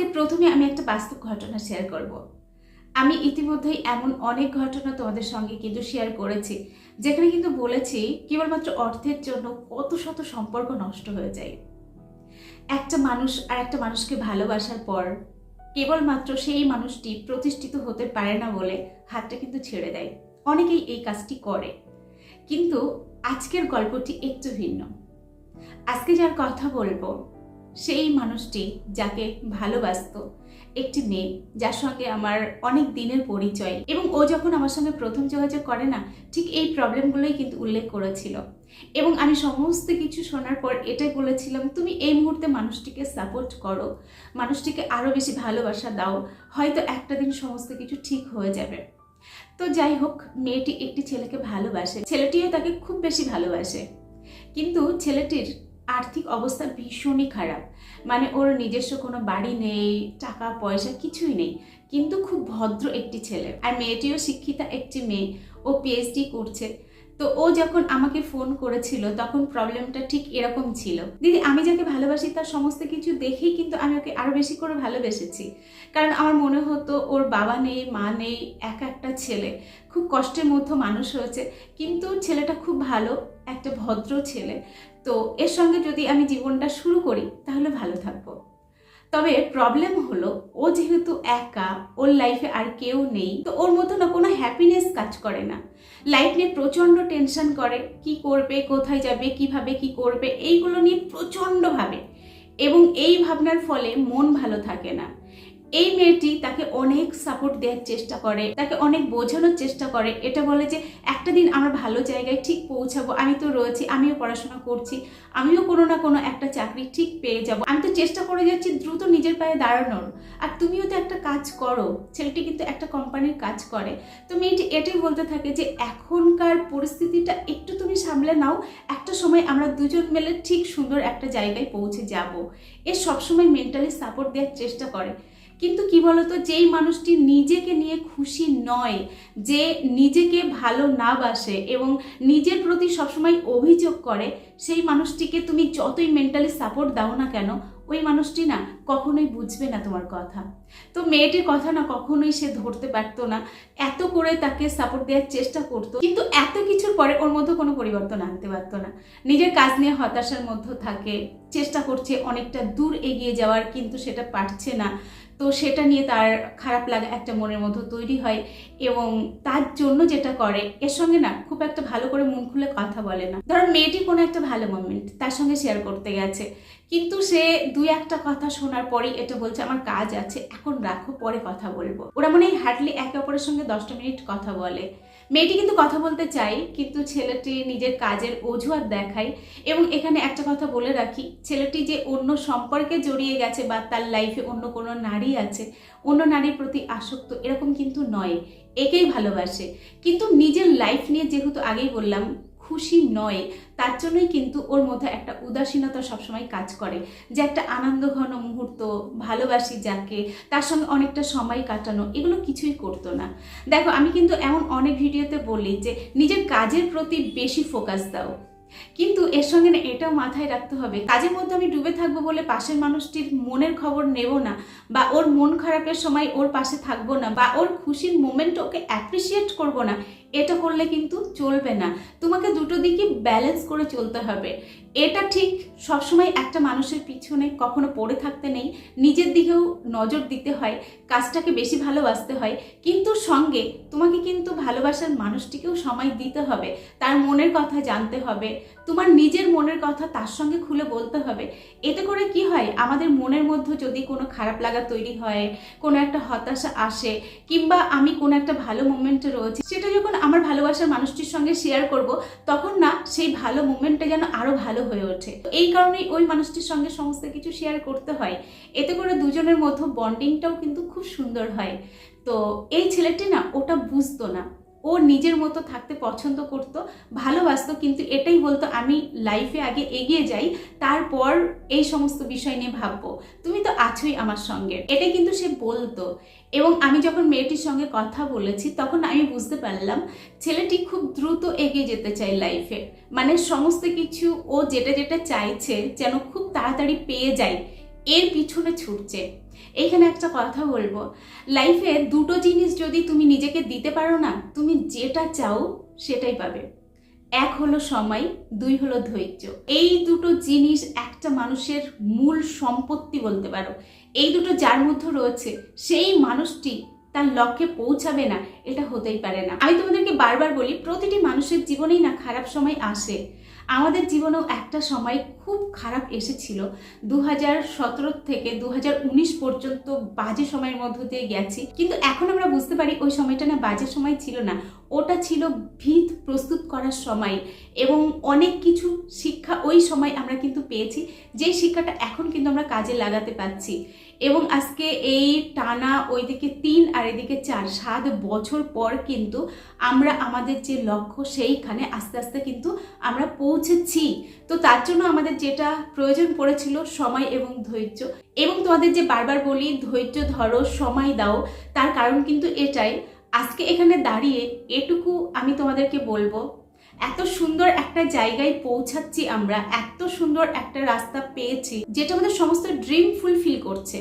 আজকে প্রথমে আমি একটা বাস্তব ঘটনা শেয়ার করব। আমি ইতিমধ্যেই এমন অনেক ঘটনা তোমাদের সঙ্গে কিন্তু শেয়ার করেছি, যেখানে কিন্তু বলেছি কেবলমাত্র অর্থের জন্য কত শত সম্পর্ক নষ্ট হয়ে যায়। একটা মানুষ আর একটা মানুষকে ভালোবাসার পর কেবলমাত্র সেই মানুষটি প্রতিষ্ঠিত হতে পারে না বলে হাতটা কিন্তু ছেড়ে দেয়। অনেকেই এই কাজটি করে। কিন্তু আজকের গল্পটি একটু ভিন্ন। আজকে যার কথা বলব সেই মানুষটি যাকে ভালোবাসতো। একটি মেয়ে যার সঙ্গে আমার অনেক দিনের পরিচয় এবং ও যখন আমার সঙ্গে প্রথম যোগাযোগ করে না, ঠিক এই প্রবলেমগুলোই কিন্তু উল্লেখ করেছিল। এবং আমি সমস্ত কিছু শোনার পর এটাই বলেছিলাম, তুমি এই মুহূর্তে মানুষটিকে সাপোর্ট করো। মানুষটিকে আরও বেশি ভালোবাসা দাও। হয়তো একটা দিন সমস্ত কিছু ঠিক হয়ে যাবে। তো যাই হোক, মেয়েটি একটি ছেলেকে ভালোবাসে। ছেলেটিও তাকে খুব বেশি ভালোবাসে। কিন্তু ছেলেটির আর্থিক অবস্থা ভীষণই খারাপ। মানে ওর নিজস্ব কোনো বাড়ি নেই, টাকা, পয়সা কিছুই নেই। কিন্তু খুব ভদ্র একটি ছেলে। আর মেয়েটিও শিক্ষিতা একটি মেয়ে। ও পিএইচডি করছে। তো ও যখন আমাকে ফোন করেছিল, তখন প্রবলেমটা ঠিক এরকম ছিল। দিদি, আমি যাকে ভালোবাসি তার সমস্ত কিছু দেখেই কিন্তু আমি ওকে আরও বেশি করে ভালোবেসেছি। কারণ আমার মনে হতো ওর বাবা নেই, মা নেই, এক একটা ছেলে। খুব কষ্টের মধ্যে মানুষ হয়েছে কিন্তু ছেলেটা খুব ভালো, একটা ভদ্র ছেলে। তো এর সঙ্গে যদি আমি জীবনটা শুরু করি, তাহলে ভালো থাকব। তবে প্রবলেম হলো, ও যেহেতু একা, ওর লাইফে আর কেউ নেই, তো ওর মতো না কোনো হ্যাপিনেস কাজ করে না। লাইফ নিয়ে প্রচণ্ড টেনশন করে, কি করবে, কোথায় যাবে, কীভাবে, কি করবে, এইগুলো নিয়ে প্রচণ্ড ভাবে এবং এই ভাবনার ফলে মন ভালো থাকে না। এই মেয়েটি তাকে অনেক সাপোর্ট দেওয়ার চেষ্টা করে, তাকে অনেক বোঝানোর চেষ্টা করে। এটা বলে যে, একটা দিন আমরা ভালো জায়গায় ঠিক পৌঁছাবো। আমি তো রয়েছি, আমিও পড়াশোনা করছি, আমিও কোনো না কোনো একটা চাকরি ঠিক পেয়ে যাব। আমি তো চেষ্টা করে যাচ্ছি দ্রুত নিজের পায়ে দাঁড়ানোর। আর তুমিও তো একটা কাজ করো। ছেলেটি কিন্তু একটা কোম্পানির কাজ করে। তো মেয়েটি এটাই বলতে থাকে যে, এখনকার পরিস্থিতিটা একটু তুমি সামলে নাও। একটা সময় আমরা দুজন মিলে ঠিক সুন্দর একটা জায়গায় পৌঁছে যাব। এ সবসময় মেন্টালি সাপোর্ট দেওয়ার চেষ্টা করে। কিন্তু কি বলতো, যেই মানুষটি নিজেকে নিয়ে খুশি নয়, যে নিজেকে ভালো না বাসে এবং নিজের প্রতি সবসময় অভিযোগ করে, সেই মানুষটিকে তুমি যতই মেন্টালি সাপোর্ট দাও না কেন, ওই মানুষটি না কখনোই বুঝবে না তোমার কথা। তো মেয়েটির কথা না কখনোই সে ধরতে পারতো না, এত করে তাকে সাপোর্ট দেওয়ার চেষ্টা করতো, কিন্তু এত কিছুর পরে ওর মধ্যে কোনো পরিবর্তন আনতে পারতো না। নিজের কাজ নিয়ে হতাশার মধ্যে থাকে, চেষ্টা করছে অনেকটা দূর এগিয়ে যাওয়ার, কিন্তু সেটা পারছে না। তো সেটা নিয়ে তার খারাপ লাগা একটা মনের মধ্যে তৈরি হয় এবং তার জন্য যেটা করে, এর সঙ্গে না খুব একটা ভালো করে মন খুলে কথা বলে না। ধরো মেয়েটি কোনো একটা ভালো মোমেন্ট তার সঙ্গে শেয়ার করতে গেছে, কিন্তু সে দুই একটা কথা শোনার পরেই এটা বলছে, আমার কাজ আছে, এখন রাখো, পরে কথা বলব। ওরা মনে হার্ডলি একে অপরের সঙ্গে দশটা মিনিট কথা বলে। মেয়েটি কিন্তু কথা বলতে চাই, কিন্তু ছেলেটি নিজের কাজের অজুহাত দেখায়। এবং এখানে একটা কথা বলে রাখি, ছেলেটি যে অন্য সম্পর্কে জড়িয়ে গেছে বা তার লাইফে অন্য কোনো নারী আছে, অন্য নারীর প্রতি আসক্ত এরকম কিন্তু নয়। একেই ভালোবাসে। কিন্তু নিজের লাইফ নিয়ে যেহেতু আগেই বললাম খুশি নয়, তার জন্যই কিন্তু ওর মধ্যে একটা উদাসীনতা সবসময় কাজ করে। যে একটা আনন্দ ঘন মুহূর্ত, ভালোবাসি যাকে, তার সঙ্গে অনেকটা সময় কাটানো, এগুলো কিছুই করতো না। দেখো, আমি কিন্তু এমন অনেক ভিডিওতে বলি যে, নিজের কাজের প্রতি বেশি ফোকাস দাও। কিন্তু এর সঙ্গে না এটাও মাথায় রাখতে হবে, কাজের মধ্যে আমি ডুবে থাকব বলে পাশের মানুষটির মনের খবর নেব না, বা ওর মন খারাপের সময় ওর পাশে থাকব না, বা ওর খুশির মোমেন্ট ওকে অ্যাপ্রিসিয়েট করব না এটা করলে কিন্তু চলবে না। তোমাকে দুটো দিকে ব্যালেন্স করে চলতে হবে। এটা ঠিক সবসময় একটা মানুষের পিছনে কখনো পড়ে থাকতে নেই, নিজের দিকেও নজর দিতে হয়, কাজটাকে বেশি ভালোবাসতে হয়। কিন্তু সঙ্গে তোমাকে কিন্তু ভালোবাসার মানুষটিকেও সময় দিতে হবে, তার মনের কথা জানতে হবে, তোমার নিজের মনের কথা তার সঙ্গে খুলে বলতে হবে। এতে করে কি হয়, আমাদের মনের মধ্যে যদি কোনো খারাপ লাগা তৈরি হয়, কোনো একটা হতাশা আসে, কিংবা আমি কোনো একটা ভালো মোমেন্টে রয়েছি, সেটা যখন আমার ভালোবাসার মানুষটির সঙ্গে শেয়ার করব, তখন না সেই ভালো মুমেন্টটা যেন আরও ভালো হয়ে ওঠে। এই কারণেই ওই মানুষটির সঙ্গে সমস্ত কিছু শেয়ার করতে হয়। এতে করে দুজনের মধ্যে বন্ডিংটাও কিন্তু খুব সুন্দর হয়। তো এই ছেলেটি না ওটা বুঝতো না। ও নিজের মতো থাকতে পছন্দ করত, ভালোবাসতো, কিন্তু এটাই বলতো, আমি লাইফে আগে এগিয়ে যাই, তারপর এই সমস্ত বিষয় নিয়ে ভাববো। তুমি তো আছোই আমার সঙ্গে। এটাই কিন্তু সে বলতো। এবং আমি যখন মেয়েটির সঙ্গে কথা বলেছি, তখন আমি বুঝতে পারলাম, ছেলেটি খুব দ্রুত এগিয়ে যেতে চায় লাইফে মানে সমস্ত কিছু ও যেটা যেটা চাইছে, যেন খুব তাড়াতাড়ি পেয়ে যায়, এর পিছনে ছুটছে। এইখানে একটা কথা বলব। লাইফে দুটো জিনিস যদি তুমি নিজেকে দিতে পারো না, তুমি যেটা চাও সেটাই পাবে। এক হলো সময়, দুই হলো ধৈর্য। এই দুটো জিনিস একটা মানুষের মূল সম্পত্তি বলতে পারো। এই দুটো যার মধ্যে রয়েছে, সেই মানুষটি তার লক্ষ্যে পৌঁছাবে না, এটা হতেই পারে না। আমি তোমাদেরকে বারবার বলি, প্রতিটি মানুষের জীবনেই না খারাপ সময় আসে। আমাদের জীবনেও একটা সময় খুব খারাপ এসেছিল। দু হাজার সতেরো থেকে দু হাজার উনিশ পর্যন্ত বাজে সময়ের মধ্য দিয়ে গেছি। কিন্তু এখন আমরা বুঝতে পারি ওই সময়টা না বাজে সময় ছিল না। ওটা ছিল ভিত প্রস্তুত করার সময় এবং অনেক কিছু শিক্ষা ওই সময় আমরা কিন্তু পেয়েছি। যেই শিক্ষাটা এখন কিন্তু আমরা কাজে লাগাতে পারছি। এবং আজকে এই টানা ওইদিকে তিন আর এদিকে চার, সাত বছর পর কিন্তু আমরা আমাদের যে লক্ষ্য সেইখানে আস্তে আস্তে কিন্তু আমরা পৌঁছেছি। তো তার জন্য আমাদের যেটা প্রয়োজন পড়েছিল সময় এবং ধৈর্য। এবং তোমাদের যে বারবার বলি, ধৈর্য ধরো, সময় দাও, তার কারণ কিন্তু এটাই। আজকে এখানে দাঁড়িয়ে এটুকু আমি তোমাদেরকে বলব, এত সুন্দর একটা জায়গায় পৌঁছাচ্ছি আমরা, এত সুন্দর একটা রাস্তা পেয়েছি, যেটা আমাদের সমস্ত ড্রিম ফুলফিল করছে।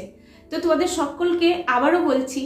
তো তোমাদের সকলকে আবারও বলছি,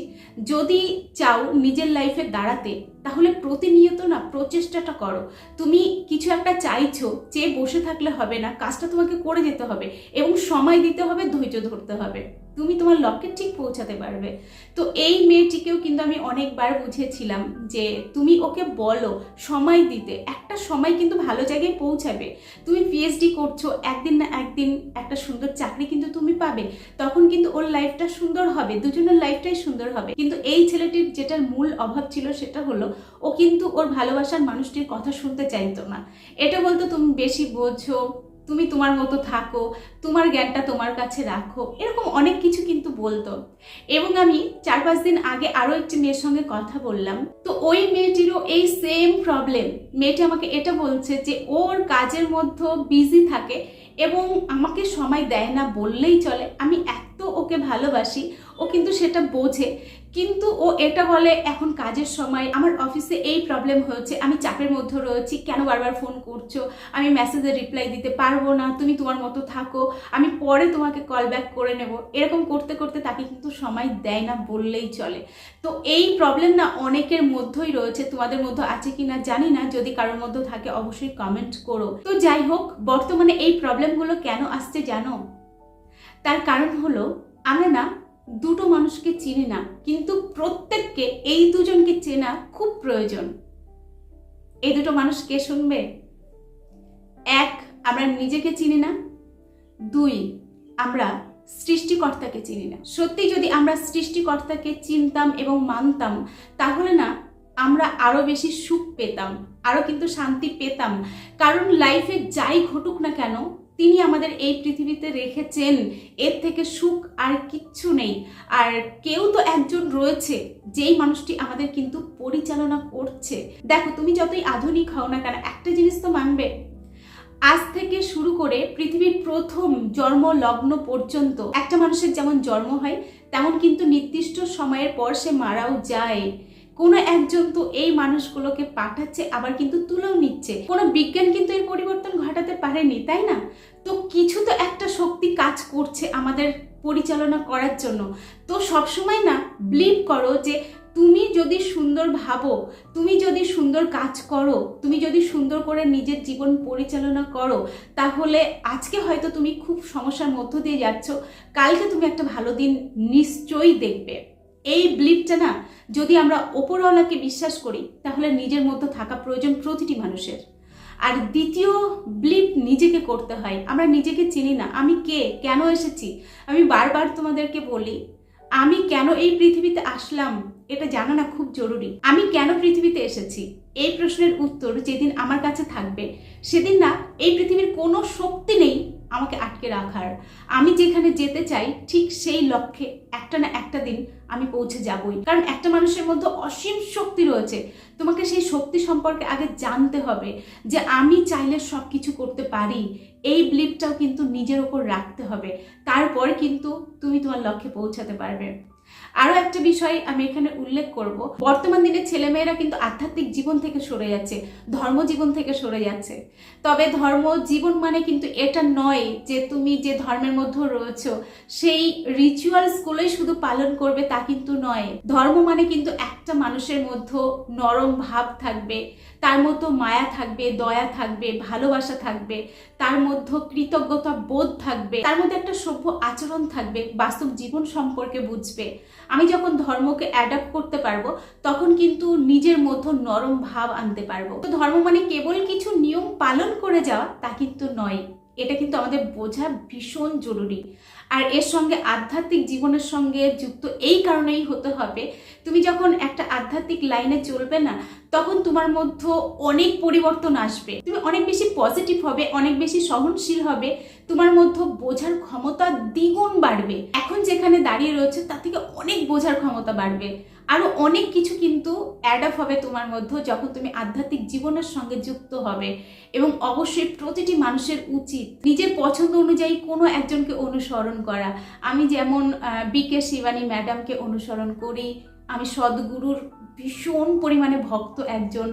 যদি চাও নিজের লাইফে দাঁড়াতে তাহলে প্রতিনিয়ত না প্রচেষ্টাটা করো। তুমি কিছু একটা চাইছো, চেয়ে বসে থাকলে হবে না, কাজটা তোমাকে করে যেতে হবে এবং সময় দিতে হবে, ধৈর্য ধরতে হবে। তুমি তোমার লক্ষ্যে ঠিক পৌঁছাতে পারবে। তো এই মেয়েটিকেও কিন্তু আমি অনেকবার বুঝিয়েছিলাম যে তুমি ওকে বলো সময় দিতে। একটা সময় কিন্তু ভালো জায়গায় পৌঁছাবে। তুমি পিএইচডি করছ, একদিন না একদিন একটা সুন্দর চাকরি কিন্তু তুমি পাবে। তখন কিন্তু ওর লাইফটা সুন্দর হবে, দুজনের লাইফটাই সুন্দর হবে। কিন্তু এই ছেলেটির যেটার মূল অভাব ছিল সেটা হলো ও কিন্তু ওর ভালোবাসার মানুষটির কথা শুনতে চাইতো না। এটা বলতো, তুমি বেশি বোঝো, তুমি তোমার মতো থাকো, তোমার জ্ঞানটা তোমার কাছে রাখো। এরকম অনেক কিছু কিন্তু বলতো। এবং আমি চার পাঁচ দিন আগে আরও একটি মেয়ের সঙ্গে কথা বললাম। তো ওই মেয়েটিরও এই সেম প্রবলেম মেয়েটি আমাকে এটা বলছে যে, ওর কাজের মধ্যে বিজি থাকে এবং আমাকে সময় দেয় না বললেই চলে। আমি এত ওকে ভালোবাসি ও কিন্তু সেটা বোঝে। কিন্তু ও এটা বলে, এখন কাজের সময়, আমার অফিসে এই প্রবলেম হয়েছে, আমি চাপের মধ্যে রয়েছি, কেন বারবার ফোন করছ? আমি মেসেজে রিপ্লাই দিতে পারব না, তুমি তোমার মতো থাকো, আমি পরে তোমাকে কল ব্যাক করে নেব। এরকম করতে করতে তাকে কিন্তু সময় দেয় না বললেই চলে। তো এই প্রবলেম না অনেকের মধ্যেই রয়েছে, তোমাদের মধ্যে আছে কি না জানি না, যদি কারোর মধ্যে থাকে অবশ্যই কমেন্ট করো। তো যাই হোক, বর্তমানে এই প্রবলেমগুলো কেন আসছে জানো? তার কারণ হলো, আমরা না দুটো মানুষকে চিনি না, কিন্তু প্রত্যেককে এই দুজনকে চেনা খুব প্রয়োজন। এই দুটো মানুষ কে শুনবে? এক, আমরা নিজেকে চিনি না। দুই, আমরা সৃষ্টিকর্তাকে চিনি না। সত্যি যদি আমরা সৃষ্টিকর্তাকে চিনতাম এবং মানতাম, তাহলে না, আমরা আরও বেশি সুখ পেতাম আরও কিন্তু শান্তি পেতাম। কারণ লাইফে যাই ঘটুক না কেন তিনি আমাদের এই পৃথিবীতে রেখেছেন। এর থেকে সুখ আর কিচ্ছু নেই। আর কেউ তো একজন রয়েছে, যেই মানুষটি আমাদের কিন্তু পরিচালনা করছে। দেখো, তুমি যতই আধুনিক হও না কেন, একটা জিনিস তো মানবে। আজ থেকে শুরু করে পৃথিবীর প্রথম জন্ম লগ্ন পর্যন্ত একটা মানুষের যেমন জন্ম হয়, তেমন কিন্তু নির্দিষ্ট সময়ের পর সে মারাও যায়। কোনো একজন তো এই মানুষগুলোকে পাঠাচ্ছে, আবার কিন্তু তুলেও নিচ্ছে। কোনো বিজ্ঞান কিন্তু এর পরিবর্তন ঘটাতে পারেনি, তাই না? তো কিছু তো একটা শক্তি কাজ করছে আমাদের পরিচালনা করার জন্য। তো সবসময় না বিলিভ করো যে তুমি যদি সুন্দর ভাবো, তুমি যদি সুন্দর কাজ করো, তুমি যদি সুন্দর করে নিজের জীবন পরিচালনা করো, তাহলে আজকে হয়তো তুমি খুব সমস্যার মধ্য দিয়ে যাচ্ছ, কালকে তুমি একটা ভালো দিন নিশ্চয়ই দেখবে। এই ব্লিপটা না, যদি আমরা ওপরওয়ালাকে বিশ্বাস করি, তাহলে নিজের মধ্যে থাকা প্রয়োজন প্রতিটি মানুষের। আর দ্বিতীয় ব্লিপ নিজেকে করতে হয়। আমরা নিজেকে চিনি না, আমি কে, কেন এসেছি? আমি বারবার তোমাদেরকে বলি, আমি কেন এই পৃথিবীতে আসলাম? এটা জানা না খুব জরুরি। আমি কেন পৃথিবীতে এসেছি? এই প্রশ্নের উত্তর যেদিন আমার কাছে থাকবে, সেদিন না এই পৃথিবীর কোনো শক্তি নেই আমাকে আটকে রাখার। আমি যেখানে যেতে চাই, ঠিক সেই লক্ষ্যে একটা না একটা দিন আমি পৌঁছে যাবই। কারণ একটা মানুষের মধ্যে অসীম শক্তি রয়েছে। তোমাকে সেই শক্তি সম্পর্কে আগে জানতে হবে যে আমি চাইলে সব কিছু করতে পারি। এই ব্লিপটাও কিন্তু নিজের ওপর রাখতে হবে। তারপরে কিন্তু তুমি তোমার লক্ষ্যে পৌঁছাতে পারবে। আরও একটা বিষয় আমি এখানে উল্লেখ করব। বর্তমান দিনে ছেলেমেয়েরা কিন্তু আধ্যাত্মিক জীবন থেকে সরে যাচ্ছে, ধর্ম জীবন থেকে সরে যাচ্ছে। তবে ধর্ম জীবন মানে কিন্তু এটা নয় যে তুমি যে ধর্মের মধ্যে রয়েছো, সেই রিচুয়ালসগুলোই শুধু পালন করবে তা কিন্তু নয়। ধর্ম মানে কিন্তু একটা মানুষের মধ্যে নরম ভাব থাকবে, তার মধ্যে মায়া থাকবে, দয়া থাকবে, ভালোবাসা থাকবে, তার মধ্যে কৃতজ্ঞতা বোধ থাকবে, তার মধ্যে একটা সভ্য আচরণ থাকবে, বাস্তব জীবন সম্পর্কে বুঝবে। আমি যখন ধর্মকে অ্যাডাপ্ট করতে পারব, তখন কিন্তু নিজের মধ্যে নরম ভাব আনতে পারব। তো ধর্ম মানে কেবল কিছু নিয়ম পালন করে যাওয়া, তা কিন্তু নয়। এটা কিন্তু আমাদের বোঝা ভীষণ জরুরি। আর এর সঙ্গে আধ্যাত্মিক জীবনের সঙ্গে যুক্ত এই কারণেই হতে হবে, তুমি যখন একটা আধ্যাত্মিক লাইনে চলবে না, তখন তোমার মধ্যে অনেক পরিবর্তন আসবে। তুমি অনেক বেশি পজিটিভ হবে, অনেক বেশি সহনশীল হবে, তোমার মধ্যে বোঝার ক্ষমতা দ্বিগুণ বাড়বে। এখন যেখানে দাঁড়িয়ে রয়েছে, তার থেকে অনেক বোঝার ক্ষমতা বাড়বে। আরও অনেক কিছু কিন্তু অ্যাড আপ হবে তোমার মধ্যে যখন তুমি আধ্যাত্মিক জীবনের সঙ্গে যুক্ত হবে। এবং অবশ্যই প্রতিটি মানুষের উচিত নিজের পছন্দ অনুযায়ী কোনো একজনকে অনুসরণ করা। আমি যেমন বিকে শিবানী ম্যাডামকে অনুসরণ করি, আমি সদ্গুরুর ভীষণ পরিমাণে ভক্ত একজন।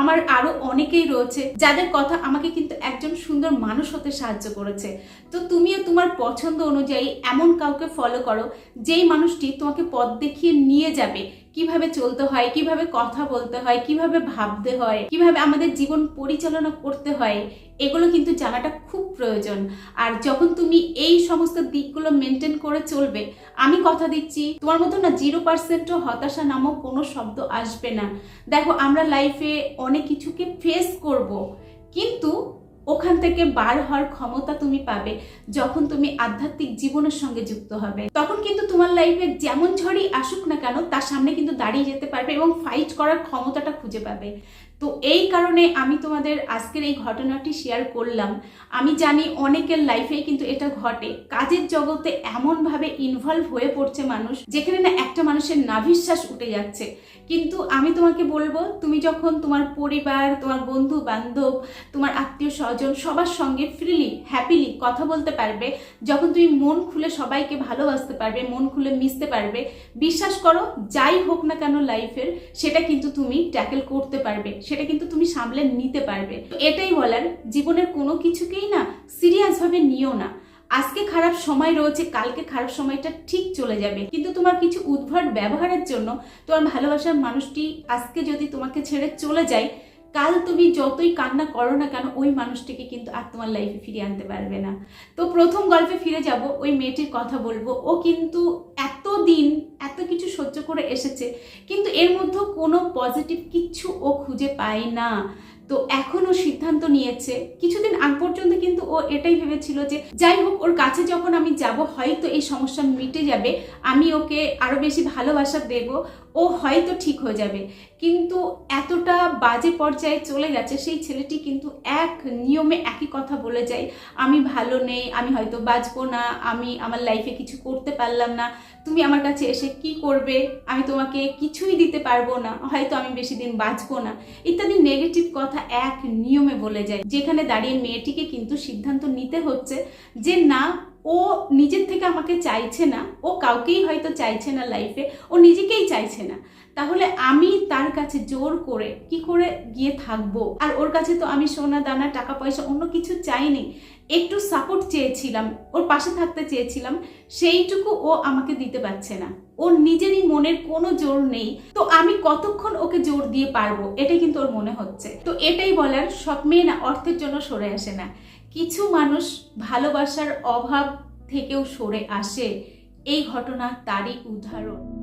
আমার আরও অনেকেই রয়েছে, যাদের কথা আমাকে কিন্তু একজন সুন্দর মানুষ হতে সাহায্য করেছে। তো তুমিও তোমার পছন্দ অনুযায়ী এমন কাউকে ফলো করো, যেই মানুষটি তোমাকে পথ দেখিয়ে নিয়ে যাবে কীভাবে চলতে হয়, কীভাবে কথা বলতে হয়, কীভাবে ভাবতে হয়, কীভাবে আমাদের জীবন পরিচালনা করতে হয়, এগুলো কিন্তু জানাটা খুব প্রয়োজন। আর যখন তুমি এই সমস্ত দিকগুলো মেনটেন করে চলবে, আমি কথা দিচ্ছি, তোমার মতো না জিরো পার্সেন্টও হতাশা নামক কোনো শব্দ আসবে না। দেখো, আমরা লাইফে অনেক কিছুকে ফেস করব, কিন্তু ওখান থেকে বার হওয়ার ক্ষমতা তুমি পাবে যখন তুমি আধ্যাত্মিক জীবনের সঙ্গে যুক্ত হবে। তখন কিন্তু তোমার লাইফে যেমন ঝড়ই আসুক না কেন, তার সামনে কিন্তু দাঁড়িয়ে যেতে পারবে এবং ফাইট করার ক্ষমতাটা খুঁজে পাবে। তো এই কারণে আমি তোমাদের আজকের এই ঘটনাটি শেয়ার করলাম। আমি জানি অনেকের লাইফেই কিন্তু এটা ঘটে। কাজের জগতে এমনভাবে ইনভলভ হয়ে পড়ছে মানুষ, যেখানে না একটা মানুষের নাভিশ্বাস উঠে যাচ্ছে। কিন্তু আমি তোমাকে বলব, তুমি যখন তোমার পরিবার, তোমার বন্ধু বান্ধব তোমার আত্মীয় স্বজন সবার সঙ্গে ফ্রিলি হ্যাপিলি কথা বলতে পারবে, যখন তুমি মন খুলে সবাইকে ভালোবাসতে পারবে, মন খুলে মিশতে পারবে, বিশ্বাস করো, যাই হোক না কেন লাইফের সেটা কিন্তু তুমি ট্যাকেল করতে পারবে। সেটা কিন্তু তুমি সামলে নিতে পারবে। এটাই বলার, জীবনের কোনো কিছুকেই না সিরিয়াসভাবে নিও না। আজকে খারাপ সময় রয়েছে, কালকে খারাপ সময়টা ঠিক চলে যাবে। কিন্তু তোমার কিছু উদ্ভট ব্যবহারের জন্য তোমার ভালোবাসার মানুষটি আজকে যদি তোমাকে ছেড়ে চলে যায়, কাল তুমি যতই কান্না করো না কেন, ওই মানুষটিকে কিন্তু আর তোমার লাইফে ফিরিয়ে আনতে পারবে না। তো প্রথম গল্পে ফিরে যাব, ওই মেয়েটির কথা বলব। ও কিন্তু এত দিন এত কিছু সহ্য করে এসেছে, কিন্তু এর মধ্যে কোনো পজিটিভ কিচ্ছু ও খুঁজে পায় না। তো এখনও সিদ্ধান্ত নিয়েছে। কিছুদিন আগ পর্যন্ত কিন্তু ও এটাই ভেবেছিল যে, যাই হোক, ওর কাছে যখন আমি যাব, হয়তো এই সমস্যা মিটে যাবে। আমি ওকে আরও বেশি ভালোবাসা দেব। ও হয়তো ঠিক হয়ে যাবে। কিন্তু এতটা বাজে পর্যায়ে চলে গেছে, সেই ছেলেটি কিন্তু এক নিয়মে একই কথা বলে যায়, আমি ভালো নেই, আমি হয়তো বাঁচবো না, আমি আমার লাইফে কিছু করতে পারলাম না, তুমি আমার কাছে এসে কি করবে? আমি তোমাকে কিছুই দিতে পারব না, হয়তো আমি বেশি দিন বাঁচবো না। ইত্যাদি নেগেটিভ কথা এক নিয়মে বলে যায়, যেখানে দাঁড়িয়ে মেয়েটিকে কিন্তু সিদ্ধান্ত নিতে হচ্ছে যে, না ও নিজের থেকে আমাকে চাইছে না, ও কাউকেই হয়তো চাইছে না লাইফে ও নিজেকেই চাইছে না। তাহলে আমি তার কাছে জোর করে কি করে গিয়ে থাকব? আর ওর কাছে তো আমি সোনা, দানা, টাকা, পয়সা অন্য কিছু চাইনি। একটু সাপোর্ট চেয়েছিলাম, ওর পাশে থাকতে চেয়েছিলাম, সেইটুকু ও আমাকে দিতে পারছে না। ওর নিজেরই মনের কোনো জোর নেই। তো আমি কতক্ষণ ওকে জোর দিয়ে পারব? এটাই কিন্তু ওর মনে হচ্ছে। তো এটাই বলার সব মেয়ে না, অর্থের জন্য সরে আসে না। কিছু মানুষ ভালোবাসার অভাব থেকেও সরে আসে। এই ঘটনা তারই উদাহরণ।